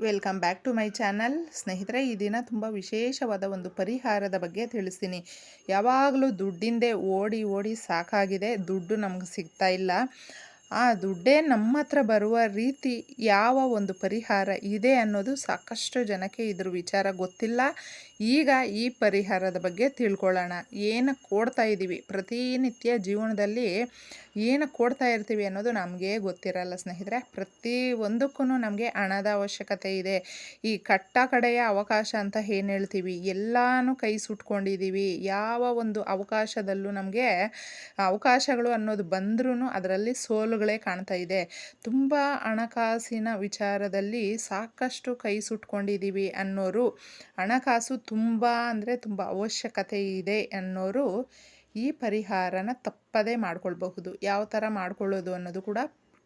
Welcome back to my channel. ಸ್ನೇಹಿತರೆ, ಈ ದಿನ ತುಂಬ ವಿಶೇಷವಾದ ಒಂದು ಪರಿಹಾರದ ಬಗ್ಗೆ ತಿಳಿಸ್ತೀನಿ. ಯಾವಾಗಲೂ ದುಡ್ಡಿಂದೇ ಓಡಿ ಓಡಿ ಸಾಕಾಗಿದೆ. ದುಡ್ಡು ನಮ್ಗೆ ಸಿಗ್ತಾ ಇಲ್ಲ. ಆ ದುಡ್ಡೇ ನಮ್ಮ ಹತ್ರ ಬರುವ ರೀತಿ ಯಾವ ಒಂದು ಪರಿಹಾರ ಇದೆ ಅನ್ನೋದು ಸಾಕಷ್ಟು ಜನಕ್ಕೆ ಇದ್ರ ವಿಚಾರ ಗೊತ್ತಿಲ್ಲ. ಈಗ ಈ ಪರಿಹಾರದ ಬಗ್ಗೆ ತಿಳ್ಕೊಳ್ಳೋಣ. ಏನು ಕೊಡ್ತಾ ಇದ್ದೀವಿ ಪ್ರತಿನಿತ್ಯ ಜೀವನದಲ್ಲಿ ಏನು ಕೊಡ್ತಾ ಇರ್ತೀವಿ ಅನ್ನೋದು ನಮಗೆ ಗೊತ್ತಿರಲ್ಲ ಸ್ನೇಹಿತರೆ. ಪ್ರತಿ ಒಂದಕ್ಕೂ ನಮಗೆ ಹಣದ ಅವಶ್ಯಕತೆ ಇದೆ. ಈ ಕಟ್ಟ ಕಡೆಯ ಅವಕಾಶ ಅಂತ ಏನು ಹೇಳ್ತೀವಿ? ಎಲ್ಲನೂ ಕೈ ಸುಟ್ಕೊಂಡಿದ್ದೀವಿ ಯಾವ ಒಂದು ಅವಕಾಶದಲ್ಲೂ ನಮಗೆ ಅವಕಾಶಗಳು ಅನ್ನೋದು ಬಂದ್ರೂ ಅದರಲ್ಲಿ ಸೋಲುಗಳೇ ಕಾಣ್ತಾ ಇದೆ. ತುಂಬ ಹಣಕಾಸಿನ ವಿಚಾರದಲ್ಲಿ ಸಾಕಷ್ಟು ಕೈ ಸುಟ್ಕೊಂಡಿದ್ದೀವಿ ಅನ್ನೋರು ಹಣಕಾಸು ತುಂಬ ಅಂದರೆ ತುಂಬ ಅವಶ್ಯಕತೆ ಇದೆ ಅನ್ನೋರು ಈ ಪರಿಹಾರನ ತಪ್ಪದೇ ಮಾಡ್ಕೊಳ್ಬಹುದು. ಯಾವ ಥರ ಮಾಡ್ಕೊಳ್ಳೋದು ಅನ್ನೋದು ಕೂಡ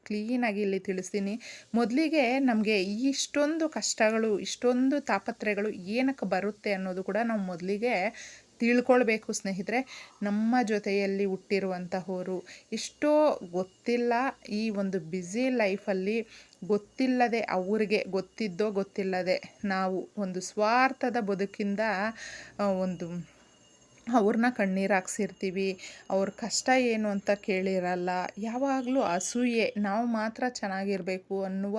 ಕ್ಲೀನಾಗಿ ಇಲ್ಲಿ ತಿಳಿಸ್ತೀನಿ. ಮೊದಲಿಗೆ ನಮಗೆ ಇಷ್ಟೊಂದು ಕಷ್ಟಗಳು, ಇಷ್ಟೊಂದು ತಾಪತ್ರೆಗಳು ಏನಕ್ಕೆ ಬರುತ್ತೆ ಅನ್ನೋದು ಕೂಡ ನಾವು ಮೊದಲಿಗೆ ತಿಳ್ಕೊಳ್ಬೇಕು ಸ್ನೇಹಿತರೆ. ನಮ್ಮ ಜೊತೆಯಲ್ಲಿ ಹುಟ್ಟಿರುವಂತಹವರು ಎಷ್ಟೋ ಗೊತ್ತಿಲ್ಲ ಈ ಒಂದು ಬ್ಯುಸಿ ಲೈಫಲ್ಲಿ ಗೊತ್ತಿಲ್ಲದೆ ಅವರಿಗೆ ಗೊತ್ತಿದ್ದೋ ಗೊತ್ತಿಲ್ಲದೆ ನಾವು ಒಂದು ಸ್ವಾರ್ಥದ ಬದುಕಿಂದ ಒಂದು ಅವ್ರನ್ನ ಕಣ್ಣೀರು ಹಾಕ್ಸಿರ್ತೀವಿ. ಅವ್ರ ಕಷ್ಟ ಏನು ಅಂತ ಕೇಳಿರಲ್ಲ. ಯಾವಾಗಲೂ ಅಸೂಯೆ, ನಾವು ಮಾತ್ರ ಚೆನ್ನಾಗಿರಬೇಕು ಅನ್ನುವ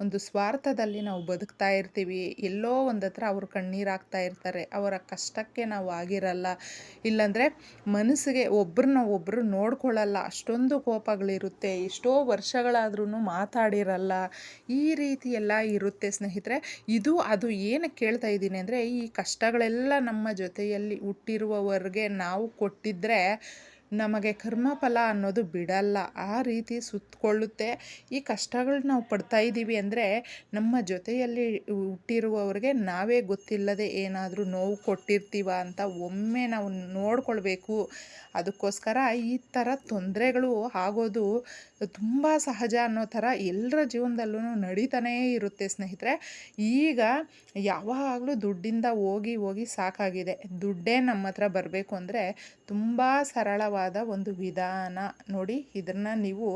ಒಂದು ಸ್ವಾರ್ಥದಲ್ಲಿ ನಾವು ಬದುಕ್ತಾ ಇರ್ತೀವಿ. ಎಲ್ಲೋ ಒಂದು ಹತ್ರ ಅವರು ಕಣ್ಣೀರು ಹಾಕ್ತಾ ಇರ್ತಾರೆ. ಅವರ ಕಷ್ಟಕ್ಕೆ ನಾವು ಆಗಿರಲ್ಲ. ಇಲ್ಲಾಂದರೆ ಮನಸ್ಸಿಗೆ ಒಬ್ರನ್ನ ಒಬ್ಬರು ನೋಡ್ಕೊಳ್ಳಲ್ಲ. ಅಷ್ಟೊಂದು ಕೋಪಗಳಿರುತ್ತೆ. ಎಷ್ಟೋ ವರ್ಷಗಳಾದ್ರೂ ಮಾತಾಡಿರಲ್ಲ. ಈ ರೀತಿ ಎಲ್ಲ ಇರುತ್ತೆ ಸ್ನೇಹಿತರೆ. ಇದು, ಅದು ಏನಕ್ಕೆ ಕೇಳ್ತಾ ಇದ್ದೀನಿ ಅಂದರೆ ಈ ಕಷ್ಟಗಳೆಲ್ಲ ನಮ್ಮ ಜೊತೆಯಲ್ಲಿ ಹುಟ್ಟಿರುವ ಇರುವವರೆಗೆ ನಾವು ಕೊಟ್ಟಿದ್ದರೆ ನಮಗೆ ಕರ್ಮಫಲ ಅನ್ನೋದು ಬಿಡಲ್ಲ. ಆ ರೀತಿ ಸುತ್ತಕೊಳ್ಳುತ್ತೆ ಈ ಕಷ್ಟಗಳು ನಾವು ಪಡ್ತಾ ಇದ್ದೀವಿ ಅಂದರೆ ನಮ್ಮ ಜೊತೆಯಲ್ಲಿ ಹುಟ್ಟಿರುವವ್ರಿಗೆ ನಾವೇ ಗೊತ್ತಿಲ್ಲದೆ ಏನಾದರೂ ನೋವು ಕೊಟ್ಟಿರ್ತೀವ ಅಂತ ಒಮ್ಮೆ ನಾವು ನೋಡ್ಕೊಳ್ಬೇಕು. ಅದಕ್ಕೋಸ್ಕರ ಈ ಥರ ತೊಂದರೆಗಳು ಆಗೋದು ತುಂಬ ಸಹಜ ಅನ್ನೋ ಥರ ಎಲ್ಲರ ಜೀವನದಲ್ಲೂ ನಡೀತಾನೇ ಇರುತ್ತೆ ಸ್ನೇಹಿತರೆ. ಈಗ ಯಾವಾಗಲೂ ದುಡ್ಡಿಂದ ಹೋಗಿ ಹೋಗಿ ಸಾಕಾಗಿದೆ. ದುಡ್ಡೇ ನಮ್ಮ ಹತ್ರ ಬರಬೇಕು ಅಂದರೆ ತುಂಬ ಸರಳವಾದ ಒಂದು ವಿಧಾನ. ನೋಡಿ ಇದನ್ನು ನೀವು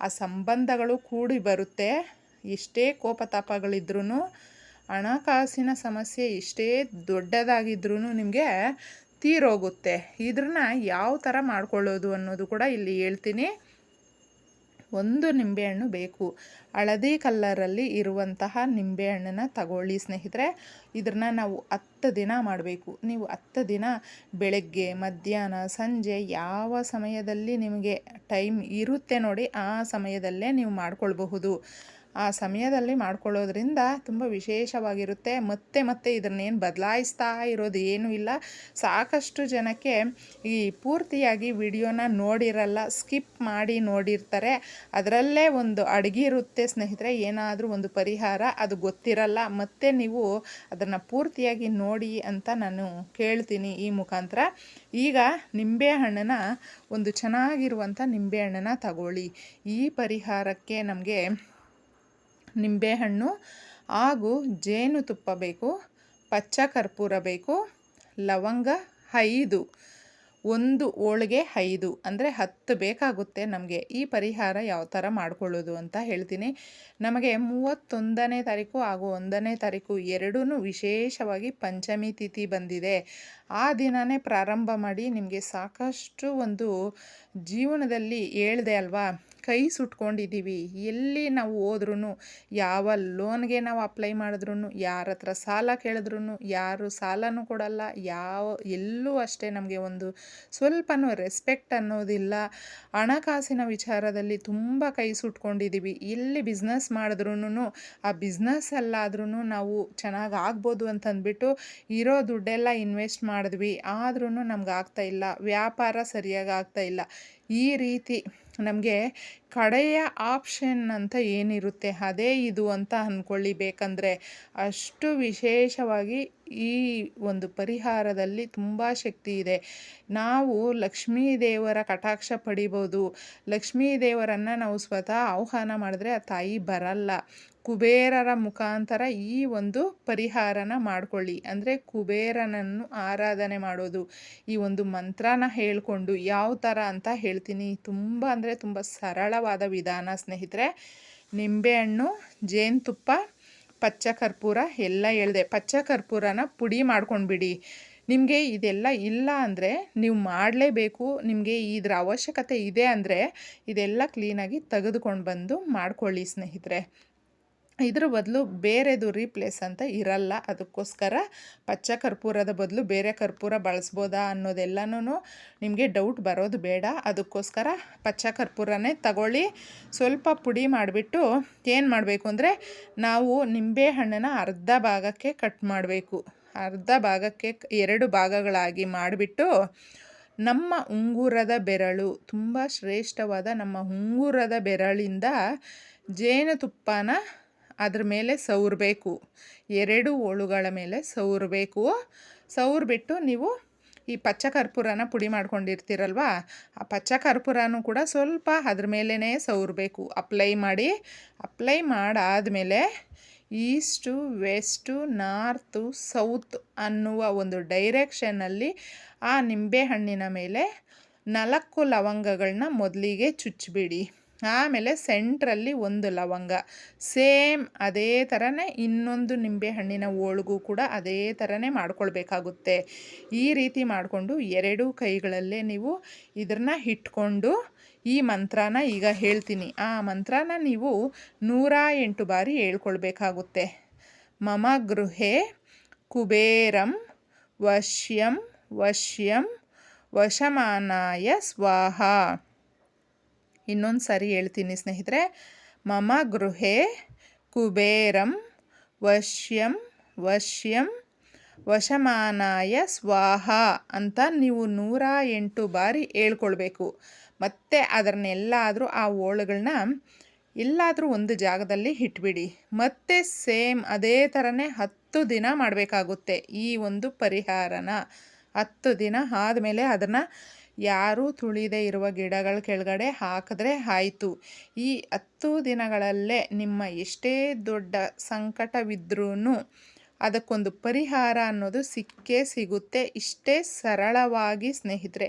ಆ ಸಂಬಂಧಗಳು ಕೂಡಿ ಬರುತ್ತೆ. ಎಷ್ಟೇ ಕೋಪತಾಪಗಳಿದ್ರೂ ಹಣಕಾಸಿನ ಸಮಸ್ಯೆ ಎಷ್ಟೇ ದೊಡ್ಡದಾಗಿದ್ರೂ ನಿಮಗೆ ತೀರೋಗುತ್ತೆ. ಇದನ್ನ ಯಾವ ಥರ ಮಾಡ್ಕೊಳ್ಳೋದು ಅನ್ನೋದು ಕೂಡ ಇಲ್ಲಿ ಹೇಳ್ತೀನಿ. ಒಂದು ನಿಂಬೆಹಣ್ಣು ಬೇಕು. ಹಳದಿ ಕಲ್ಲರಲ್ಲಿ ಇರುವಂತಹ ನಿಂಬೆಹಣ್ಣನ್ನು ತಗೊಳ್ಳಿ ಸ್ನೇಹಿತರೆ. ಇದನ್ನ ನಾವು ಹತ್ತು ದಿನ ಮಾಡಬೇಕು. ನೀವು ಹತ್ತು ದಿನ ಬೆಳಗ್ಗೆ, ಮಧ್ಯಾಹ್ನ, ಸಂಜೆ ಯಾವ ಸಮಯದಲ್ಲಿ ನಿಮಗೆ ಟೈಮ್ ಇರುತ್ತೆ ನೋಡಿ ಆ ಸಮಯದಲ್ಲೇ ನೀವು ಮಾಡ್ಕೊಳ್ಬಹುದು. ಆ ಸಮಯದಲ್ಲಿ ಮಾಡ್ಕೊಳ್ಳೋದ್ರಿಂದ ತುಂಬ ವಿಶೇಷವಾಗಿರುತ್ತೆ. ಮತ್ತೆ ಮತ್ತೆ ಇದನ್ನೇನು ಬದಲಾಯಿಸ್ತಾ ಇರೋದು ಏನೂ ಇಲ್ಲ. ಸಾಕಷ್ಟು ಜನಕ್ಕೆ ಈ ಪೂರ್ತಿಯಾಗಿ ವಿಡಿಯೋನ ನೋಡಿರಲ್ಲ, ಸ್ಕಿಪ್ ಮಾಡಿ ನೋಡಿರ್ತಾರೆ. ಅದರಲ್ಲೇ ಒಂದು ಅಡುಗೆ ಇರುತ್ತೆ ಸ್ನೇಹಿತರೆ, ಏನಾದರೂ ಒಂದು ಪರಿಹಾರ, ಅದು ಗೊತ್ತಿರಲ್ಲ. ಮತ್ತೆ ನೀವು ಅದನ್ನು ಪೂರ್ತಿಯಾಗಿ ನೋಡಿ ಅಂತ ನಾನು ಕೇಳ್ತೀನಿ ಈ ಮುಖಾಂತರ. ಈಗ ನಿಂಬೆಹಣ್ಣನ್ನ ಒಂದು ಚೆನ್ನಾಗಿರುವಂಥ ನಿಂಬೆಹಣ್ಣನ್ನ ತಗೊಳ್ಳಿ. ಈ ಪರಿಹಾರಕ್ಕೆ ನಮಗೆ ನಿಂಬೆಹಣ್ಣು ಹಾಗೂ ಜೇನುತುಪ್ಪ ಬೇಕು ಪಚ್ಚ ಕರ್ಪೂರ ಬೇಕು ಲವಂಗ ಐದು. ಒಂದು ಹೋಳಿಗೆ ಐದು, ಅಂದರೆ ಹತ್ತು ಬೇಕಾಗುತ್ತೆ ನಮಗೆ. ಈ ಪರಿಹಾರ ಯಾವ ಥರ ಮಾಡಿಕೊಳ್ಳೋದು ಅಂತ ಹೇಳ್ತೀನಿ. ನಮಗೆ ಮೂವತ್ತೊಂದನೇ ತಾರೀಕು ಹಾಗೂ ಒಂದನೇ ತಾರೀಕು ಎರಡೂ ವಿಶೇಷವಾಗಿ ಪಂಚಮಿ ತಿಥಿ ಬಂದಿದೆ. ಆ ದಿನವೇ ಪ್ರಾರಂಭ ಮಾಡಿ ನಿಮಗೆ ಸಾಕಷ್ಟು ಒಂದು ಜೀವನದಲ್ಲಿ ಹೇಳಿದೆ ಅಲ್ವಾ? ಕೈ ಸುಟ್ಕೊಂಡಿದ್ದೀವಿ. ಎಲ್ಲಿ ನಾವು ಹೋದ್ರೂ ಯಾವ ಲೋನ್ಗೆ ನಾವು ಅಪ್ಲೈ ಮಾಡಿದ್ರು ಯಾರ ಹತ್ರ ಸಾಲ ಕೇಳಿದ್ರು ಯಾರು ಸಾಲನೂ ಕೊಡಲ್ಲ, ಯಾವ ಎಲ್ಲೂ ಅಷ್ಟೇ ನಮಗೆ ಒಂದು ಸ್ವಲ್ಪನೂ ರೆಸ್ಪೆಕ್ಟ್ ಅನ್ನೋದಿಲ್ಲ. ಹಣಕಾಸಿನ ವಿಚಾರದಲ್ಲಿ ತುಂಬ ಕೈ ಸುಟ್ಕೊಂಡಿದ್ದೀವಿ ಎಲ್ಲಿ ಬಿಸ್ನೆಸ್ ಮಾಡಿದ್ರೂ ಆ ಬಿಸ್ನೆಸ್ಸಲ್ಲಾದ್ರೂ ನಾವು ಚೆನ್ನಾಗಿ ಆಗ್ಬೋದು ಅಂತಂದ್ಬಿಟ್ಟು ಇರೋ ದುಡ್ಡೆಲ್ಲ ಇನ್ವೆಸ್ಟ್ ಮಾಡಿದ್ವಿ. ಆದ್ರೂ ನಮ್ಗೆ ಇಲ್ಲ. ವ್ಯಾಪಾರ ಸರಿಯಾಗಿ ಆಗ್ತಾಯಿಲ್ಲ ಈ ರೀತಿ ನಮಗೆ ಕಡೆಯ ಆಪ್ಷನ್ ಅಂತ ಏನಿರುತ್ತೆ, ಅದೇ ಇದು ಅಂತ ಅಂದ್ಕೊಳ್ಳಿ ಬೇಕಂದರೆ ಅಷ್ಟು ವಿಶೇಷವಾಗಿ ಈ ಒಂದು ಪರಿಹಾರದಲ್ಲಿ ತುಂಬ ಶಕ್ತಿ ಇದೆ. ನಾವು ಲಕ್ಷ್ಮೀ ದೇವರ ಕಟಾಕ್ಷ ಪಡಿಬೋದು. ಲಕ್ಷ್ಮೀ ದೇವರನ್ನು ನಾವು ಸ್ವತಃ ಆಹ್ವಾನ ಮಾಡಿದ್ರೆ ಆ ತಾಯಿ ಬರಲ್ಲ. ಕುಬೇರರ ಮುಖಾಂತರ ಈ ಒಂದು ಪರಿಹಾರನ ಮಾಡಿಕೊಳ್ಳಿ. ಅಂದರೆ ಕುಬೇರನನ್ನು ಆರಾಧನೆ ಮಾಡೋದು. ಈ ಒಂದು ಮಂತ್ರನ ಹೇಳಿಕೊಂಡು ಯಾವ ಥರ ಅಂತ ಹೇಳ್ತೀನಿ. ತುಂಬ ಅಂದರೆ ತುಂಬ ಸರಳವಾದ ವಿಧಾನ ಸ್ನೇಹಿತರೆ. ನಿಂಬೆಹಣ್ಣು, ಜೇನುತುಪ್ಪ ಪಚ್ಚ ಕರ್ಪೂರ ಎಲ್ಲ ಹೇಳಿದೆ ಪಚ್ಚ ಕರ್ಪೂರನ ಪುಡಿ ಮಾಡ್ಕೊಂಡ್ಬಿಡಿ. ನಿಮಗೆ ಇದೆಲ್ಲ ಇಲ್ಲ ಅಂದರೆ ನೀವು ಮಾಡಲೇಬೇಕು. ನಿಮಗೆ ಇದರ ಅವಶ್ಯಕತೆ ಇದೆ ಅಂದರೆ ಇದೆಲ್ಲ ಕ್ಲೀನಾಗಿ ತೆಗೆದುಕೊಂಡು ಬಂದು ಮಾಡ್ಕೊಳ್ಳಿ ಸ್ನೇಹಿತರೆ. ಇದ್ರ ಬದಲು ಬೇರೆದು ರೀಪ್ಲೇಸ್ ಅಂತ ಇರಲ್ಲ. ಅದಕ್ಕೋಸ್ಕರ ಪಚ್ಚ ಕರ್ಪೂರದ ಬದಲು ಬೇರೆ ಕರ್ಪೂರ ಬಳಸ್ಬೋದಾ ಅನ್ನೋದೆಲ್ಲನೂ ನಿಮಗೆ ಡೌಟ್ ಬರೋದು ಬೇಡ. ಅದಕ್ಕೋಸ್ಕರ ಪಚ್ಚ ಕರ್ಪೂರನೇ ತಗೊಳ್ಳಿ. ಸ್ವಲ್ಪ ಪುಡಿ ಮಾಡಿಬಿಟ್ಟು ಏನು ಮಾಡಬೇಕು ಅಂದರೆ ನಾವು ನಿಂಬೆಹಣ್ಣನ್ನು ಅರ್ಧ ಭಾಗಕ್ಕೆ ಕಟ್ ಮಾಡಬೇಕು. ಅರ್ಧ ಭಾಗಕ್ಕೆ ಎರಡು ಭಾಗಗಳಾಗಿ ಮಾಡಿಬಿಟ್ಟು ನಮ್ಮ ಉಂಗುರದ ಬೆರಳು, ತುಂಬ ಶ್ರೇಷ್ಠವಾದ ನಮ್ಮ ಉಂಗುರದ ಬೆರಳಿಂದ ಜೇನುತುಪ್ಪನ ಅದ್ರ ಮೇಲೆ ಸವರಬೇಕು ಎರಡು ಹೋಳುಗಳ ಮೇಲೆ ಸವರಬೇಕು ಸವರ್ಬಿಟ್ಟು ನೀವು ಈ ಪಚ್ಚ ಕರ್ಪೂರನ ಪುಡಿ ಮಾಡ್ಕೊಂಡಿರ್ತೀರಲ್ವ? ಆ ಪಚ್ಚ ಕರ್ಪೂರನೂ ಕೂಡ ಸ್ವಲ್ಪ ಅದ್ರ ಮೇಲೇ ಸವರಬೇಕು ಅಪ್ಲೈ ಮಾಡಿ, ಅಪ್ಲೈ ಮಾಡಾದಮೇಲೆ ಈಸ್ಟು, ವೆಸ್ಟು, ನಾರ್ತು, ಸೌತ್ ಅನ್ನುವ ಒಂದು ಡೈರೆಕ್ಷನಲ್ಲಿ ಆ ನಿಂಬೆಹಣ್ಣಿನ ಮೇಲೆ ನಾಲ್ಕು ಲವಂಗಗಳನ್ನ ಮೊದಲಿಗೆ ಚುಚ್ಚಿಬಿಡಿ. ಆಮೇಲೆ ಸೆಂಟ್ರಲ್ಲಿ ಒಂದು ಲವಂಗ. ಸೇಮ್ ಅದೇ ಥರನೇ ಇನ್ನೊಂದು ನಿಂಬೆ ಹಣ್ಣಿನ ಹೋಳ್ಗೂ ಕೂಡ ಅದೇ ಥರನೇ ಮಾಡ್ಕೊಳ್ಬೇಕಾಗುತ್ತೆ. ಈ ರೀತಿ ಮಾಡಿಕೊಂಡು ಎರಡೂ ಕೈಗಳಲ್ಲೇ ನೀವು ಇದನ್ನ ಇಟ್ಕೊಂಡು ಈ ಮಂತ್ರನ ಈಗ ಹೇಳ್ತೀನಿ. ಆ ಮಂತ್ರನ ನೀವು ನೂರ ಎಂಟು ಬಾರಿ ಹೇಳ್ಕೊಳ್ಬೇಕಾಗುತ್ತೆ. ಮಮ ಗೃಹೆ ಕುಬೇರಂ ವಶ್ಯಂ ವಶ್ಯಂ ವಶಮಾನಾಯ ಸ್ವಾಹ. ಇನ್ನೊಂದು ಸಾರಿ ಹೇಳ್ತೀನಿ ಸ್ನೇಹಿತರೆ. ಮಮ ಗೃಹೆ ಕುಬೇರಂ ವಶ್ಯಂ ವಶ್ಯಂ ವಶಮಾನಾಯ ಸ್ವಾಹ ಅಂತ ನೀವು ನೂರ ಎಂಟು ಬಾರಿ ಹೇಳ್ಕೊಳ್ಬೇಕು. ಮತ್ತು ಅದನ್ನೆಲ್ಲಾದರೂ ಆ ಓಳುಗಳನ್ನ ಎಲ್ಲಾದರೂ ಒಂದು ಜಾಗದಲ್ಲಿ ಇಟ್ಬಿಡಿ. ಮತ್ತೆ ಸೇಮ್ ಅದೇ ಥರನೇ ಹತ್ತು ದಿನ ಮಾಡಬೇಕಾಗುತ್ತೆ ಈ ಒಂದು ಪರಿಹಾರನ. ಹತ್ತು ದಿನ ಆದಮೇಲೆ ಅದನ್ನು ಯಾರೂ ತುಳಿದೇ ಇರುವ ಗಿಡಗಳ ಕೆಳಗಡೆ ಹಾಕಿದ್ರೆ ಆಯಿತು. ಈ ಹತ್ತು ದಿನಗಳಲ್ಲೇ ನಿಮ್ಮ ಎಷ್ಟೇ ದೊಡ್ಡ ಸಂಕಟವಿದ್ರೂ ಅದಕ್ಕೊಂದು ಪರಿಹಾರ ಅನ್ನೋದು ಸಿಕ್ಕೇ ಸಿಗುತ್ತೆ. ಇಷ್ಟೇ ಸರಳವಾಗಿ ಸ್ನೇಹಿತರೆ.